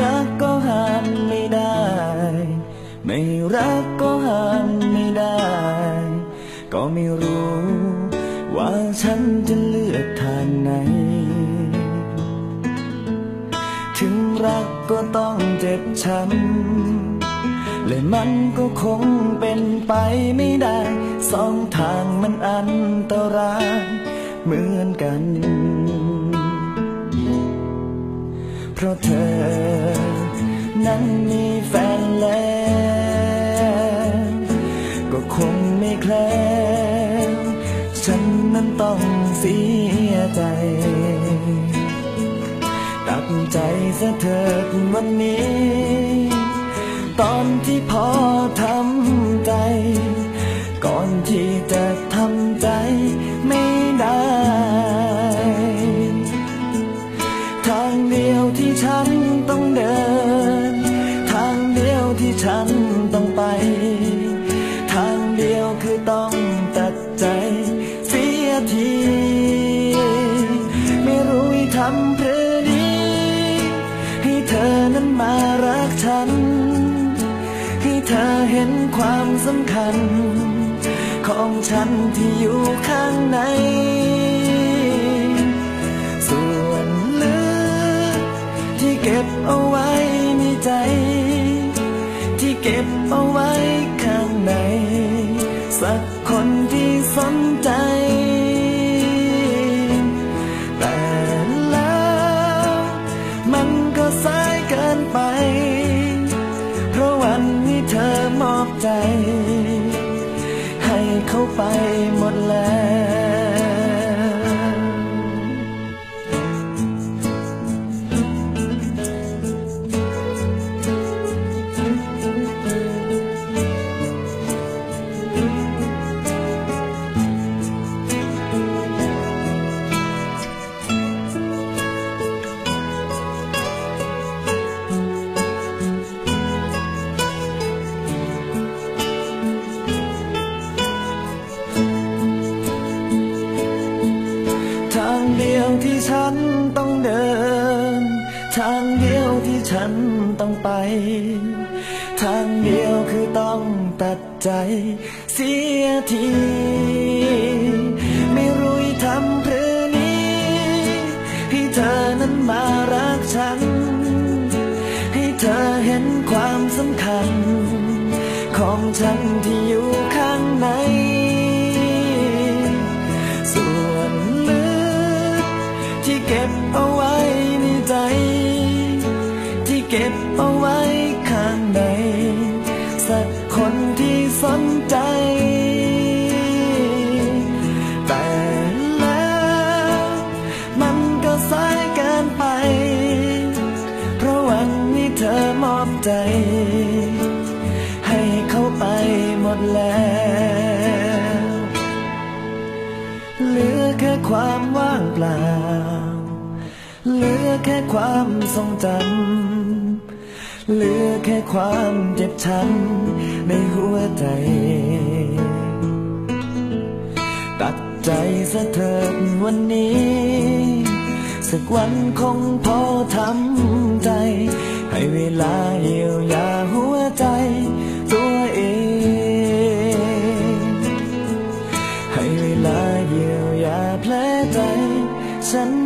รักก็ห้ามไม่ได้ ไม่รักก็ห้ามไม่ได้ ก็ไม่รู้ ว่าฉันจะเลือกทางไหน ถึงรักก็ต้องเจ็บช้ำและมันก็คงเป็นไปไม่ได้ สองทางมันอันตรายเหมือนกัน เพราะเธอ นั้นมีแฟนแล้ว ก็คงไม่แคล้วฉันนั้นต้องเสียใจ ตัดใจซะเถิดวันนี้ ตอนที่พอทำใจ ก่อนที่จะทำใจ เดียวที่ฉันต้องเดิน ทางเดียวที่ฉันต้องไป ทางเดียวคือต้องตัดใจเสียที ไม่รู้ทำเพื่อนี้ ให้เธอนั้นมารักฉัน ให้เธอเห็นความสำคัญ ของฉันที่อยู่ข้างใน ก็บเอาไว้ในใจ ที่เก็บเอาไว้ข้างใน สักคนที่สนใจ แต่แล้วมันก็สายเกินไป เพราะวันนี้เธอมอบใจ ให้เขาไปหมดแล้ว ฉันต้องเดิน ทางเดียวที่ฉันต้องไป ทางเดียวคือต้องตัดใจ เสียที ไม่รู้จะทำเพื่อนี้ให้เธอนั้นมารักฉัน ให้เธอเห็นความสำคัญ ของฉันที่อยู่ข้างใน มดแล้ว เหลือแค่ความว่างเปล่า เหลือแค่ความทรงจำ เหลือแค่ความเจ็บช้ำในหัวใจ ตัดใจซะเถิดวันนี้ สักวันคงพอทำใจ ให้เวลาเยียวยา ฉันเอง